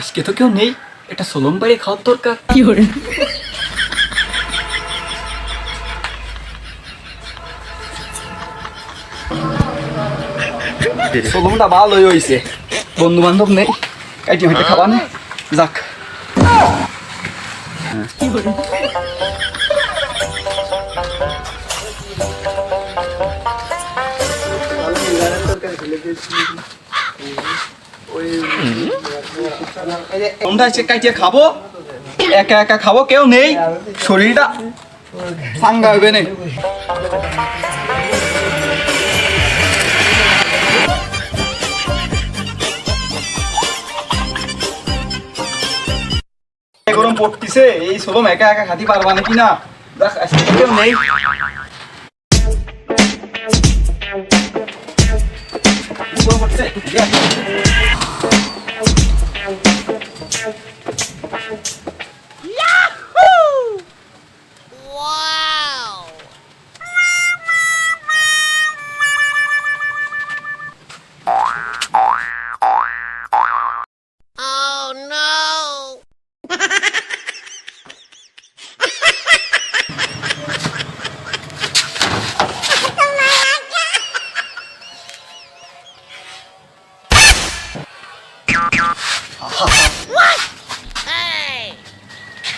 আজকে তো কেউ নেই। এটা সোলম বাড়ি খাওয়ার দরকার। সোলমটা ভালোই হয়েছে বন্ধু বান্ধব নেই। কাইটি হইতে খাওয়া যাক। কাইটিয়ে খাব। একা একা খাব, কেউ নেই। শরীরটা সাঙ্গা হবে গরম পড়তিছে, এই সোলম একা একা খাতি পারবা নাকি না? দেখ, আজকে কেউ নেই। গরম পড়ছে,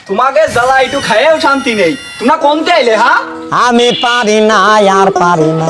তোমাকে জ্বালা একটু খাইয়েও শান্তি নেই। তোমরা কোনতে আইলে হ্যাঁ আমি পারি না আর পারি না।